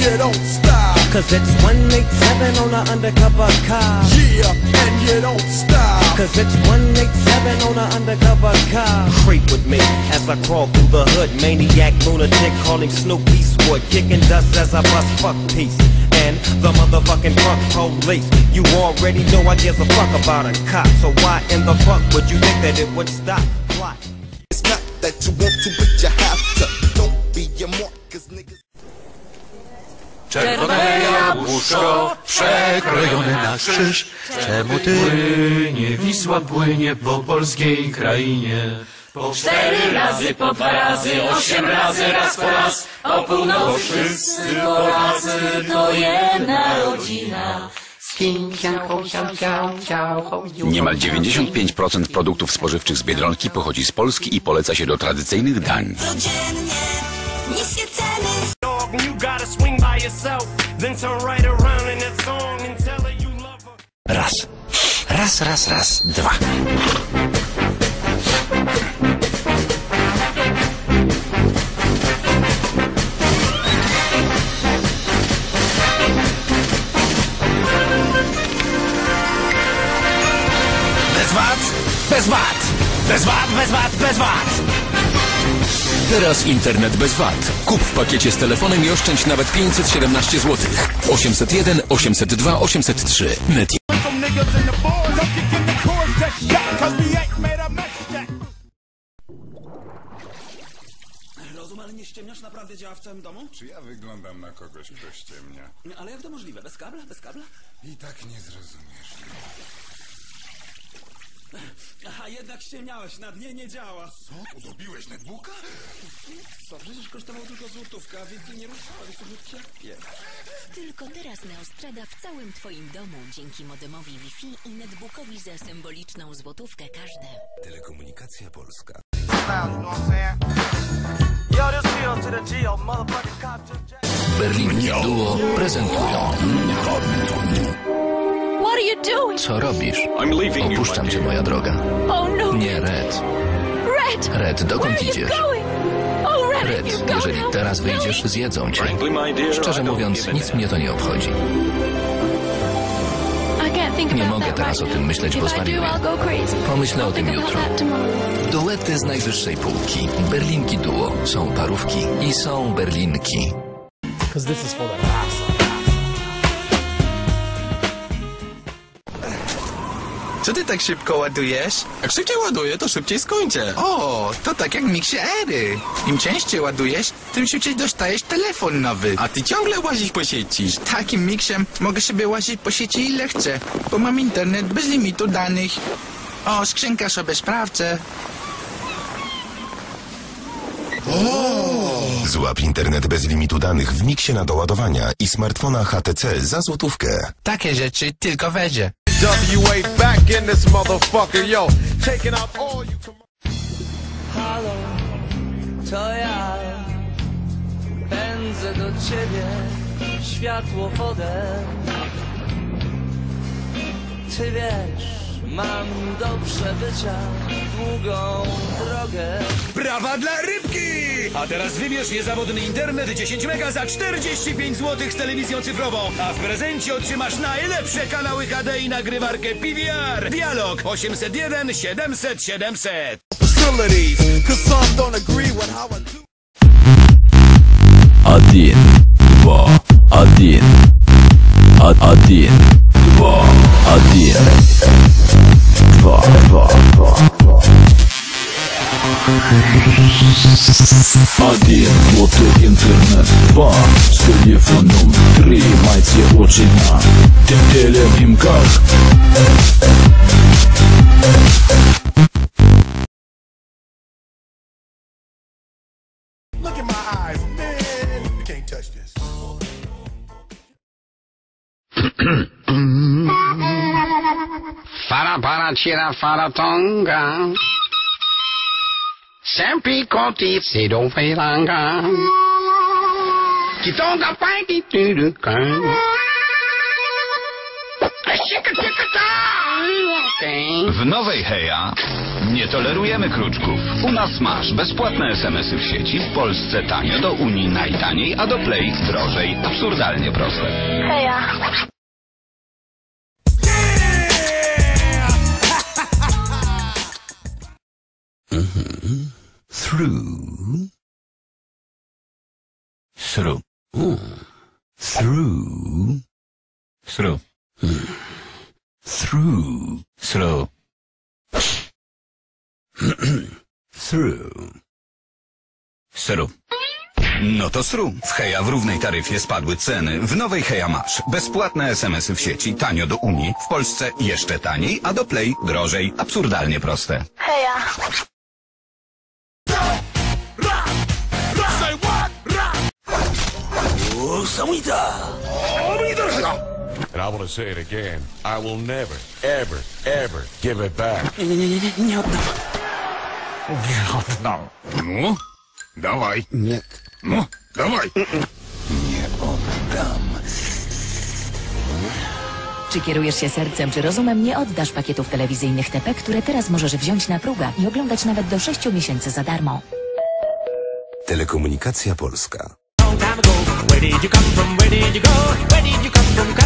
you don't stop. Cause it's 187 on an undercover car. Yeah, and you don't stop. Cause it's 187 on an undercover car. Creep with me as I crawl through the hood. Maniac lunatic calling Snoop Eastwood. Kicking dust as I bust fuck peace. And the motherfucking drunk police. You already know I give a fuck about a cop. So why in the fuck would you think that it would stop? Why? It's not that you want to, but you Czerwone jabłuszko przekrojone na krzyż. Czemu ty płynie, Wisła płynie po polskiej krainie? Po cztery razy, po dwa razy, osiem razy, raz po raz. O północy wszyscy Polacy to jedna rodzina. Niemal 95% produktów spożywczych z Biedronki pochodzi z Polski i poleca się do tradycyjnych dań. Yourself. Then turn right around in that song and tell her you love her. Raz. Raz, raz, raz, dwa. Bez wat, bez wat Bez wat, bez wat, bez wat Teraz internet bez VAT. Kup w pakiecie z telefonem i oszczędź nawet 517 zł. 801 802 803. Net. Rozum, ale nie ściemniasz? Naprawdę działa w całym domu? Czy ja wyglądam na kogoś, kto ściemnia? Nie, Ale jak to możliwe? Bez kabla? Bez kabla? I tak nie zrozumiesz. Aha, jednak ściemniałeś, na dnie nie działa. Co? Udobiłeś netbooka? Co, przecież kosztował tylko złotówkę, a więcej nie jest to jak pies. Tylko teraz Neostrada w całym Twoim domu dzięki modemowi Wi-Fi i netbookowi za symboliczną złotówkę każde. Telekomunikacja Polska Berlin Duo prezentują. Co robisz? Opuszczam cię, moja droga. Oh no! Nie, Red. Red! Red, dokąd idziesz? Red, jeżeli teraz wyjdziesz, zjedzą cię. Szczerze mówiąc, nic mnie to nie obchodzi. Nie mogę teraz o tym myśleć, bo zwariuję. Pomyślę o tym jutro. Duety z najwyższej półki. Berlinki Duo. Są parówki i są berlinki. Co ty tak szybko ładujesz? Jak szybciej ładuję, to szybciej skończę. O, to tak jak miksie Ery. Im częściej ładujesz, tym szybciej dostajesz telefon nowy. A ty ciągle łazisz po sieci. Z takim miksem mogę sobie łazić po sieci ile chcę, bo mam internet bez limitu danych. O, skrzynka sobie sprawdzę. Złap internet bez limitu danych w miksie na doładowania i smartfona HTC za złotówkę. Takie rzeczy tylko wezie. WA back in this motherfucker, yo. Taking out all you com- Halo, to ja pędzę do ciebie światłowodem. Ty wiesz, mam do przebycia długą drogę. Brawa dla rybki! A teraz wybierz niezawodny internet 10 mega za 45 zł z telewizją cyfrową. A w prezencie otrzymasz najlepsze kanały HD i nagrywarkę PVR. Dialog 801 700 700. facilities, cause some don't agree with how I do. Один, два, один. Один, два, один. Два, два, два. Один злотый интернет, два с телефоном, три майте очи на телевимках. Look at my eyes, man. You can't touch this. Fara para tira faratonga. Sempre do feiranga. Kitonga pai. Chica chica W nowej Heja nie tolerujemy kruczków. U nas masz bezpłatne SMS-y w sieci, w Polsce tanio, do Unii najtaniej, a do Play drożej. Absurdalnie proste. Heja. through, through, through, through, through, through, through, through. No to sru. W Heja w równej taryfie spadły ceny. W nowej Heja masz bezpłatne SMSy w sieci, tanio do Unii, w Polsce jeszcze taniej, a do Play drożej. Absurdalnie proste. Heja. And I want to say it again. I will never, ever, ever give it back. Nie, nie, nie, nie, nie, nie oddam. Nie oddam. No, dawaj. Nie. No, dawaj. Czy kierujesz się sercem czy rozumem, nie oddasz pakietów telewizyjnych TP, które teraz możesz wziąć na próbę i oglądać nawet do 6 miesięcy za darmo. Telekomunikacja Polska. Where did you come from? Where did you go? Where did you come from?